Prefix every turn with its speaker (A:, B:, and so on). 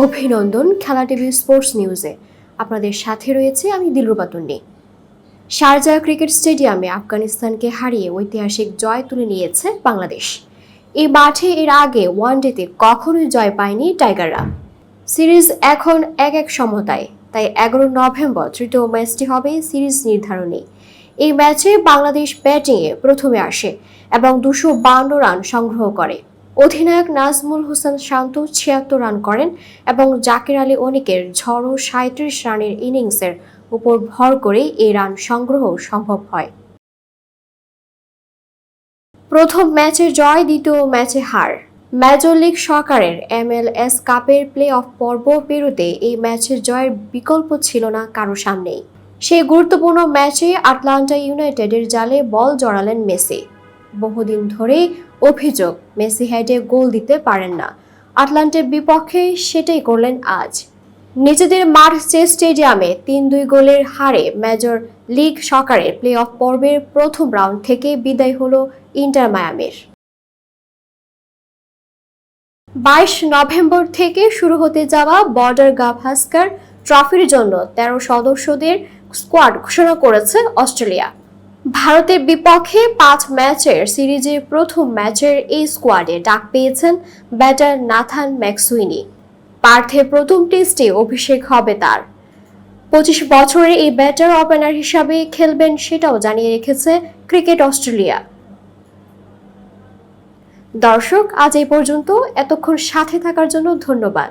A: অভিনন্দন খেলা TV sports নিউজে। আপনাদের সাথে রয়েছে আমি দিলরুবা তুন্নি। ক্রিকেট স্টেডিয়ামে আফগানিস্তানকে হারিয়ে ঐতিহাসিক জয় তুলে নিয়েছে বাংলাদেশ। এই মাঠে এর আগে ওয়ানডেতে কখনোই জয় পায়নি টাইগাররা। সিরিজ এখন এক এক সমতায়, তাই এগারো নভেম্বর তৃতীয় ম্যাচটি হবে সিরিজ নির্ধারণে। এই ম্যাচে বাংলাদেশ ব্যাটিংয়ে প্রথমে আসে এবং দুশো রান সংগ্রহ করে। অধিনায়ক নাজমুল হোসেন শান্ত ছিয়াত্তর রান করেন এবং জাকির আলী অনিকের ঝড়ো সাঁত্রিশ রানের ইনিংসের উপর ভর করেই এই রান সংগ্রহ সম্ভব হয়। প্রথম ম্যাচে জয়, দ্বিতীয় ম্যাচে হার। মেজর লিগ সরকারের এমএলএস কাপের প্লে অফ পর্ব পেরোতে এই ম্যাচের জয়ের বিকল্প ছিল না কারও সামনেই। সেই গুরুত্বপূর্ণ ম্যাচে আটলান্টা ইউনাইটেডের জালে বল জড়ালেন মেসি। বহুদিন ধরেই অভিযোগ। মেসি হেডে গোল দিতে পারেন না। আটলান্টের বিপক্ষে সেটাই করলেন আজ। নিজেদের মাঠ চেস স্টেডিয়ামে তিন দুই গোলের হারে মেজর লিগ সকারের প্লে অফ পর্বের প্রথম রাউন্ড থেকে বিদায় হলো ইন্টার মায়ামির। বাইশ নভেম্বর থেকে শুরু হতে যাওয়া বর্ডার গাভাস্কার ট্রফির জন্য তেরো সদস্যদের স্কোয়াড ঘোষণা করেছে অস্ট্রেলিয়া। ভারতের বিপক্ষে পাঁচ ম্যাচের সিরিজের প্রথম ম্যাচের এই স্কোয়াডে ডাক পেয়েছেন ব্যাটার নাথান ম্যাক্সুইনি। পার্থে প্রথম টেস্টে অভিষেক হবে তার। পঁচিশ বছরের এই ব্যাটার ওপেনার হিসাবে খেলবেন সেটাও জানিয়ে রেখেছে ক্রিকেট অস্ট্রেলিয়া। দর্শক, আজ এই পর্যন্ত। এতক্ষণ সাথে থাকার জন্য ধন্যবাদ।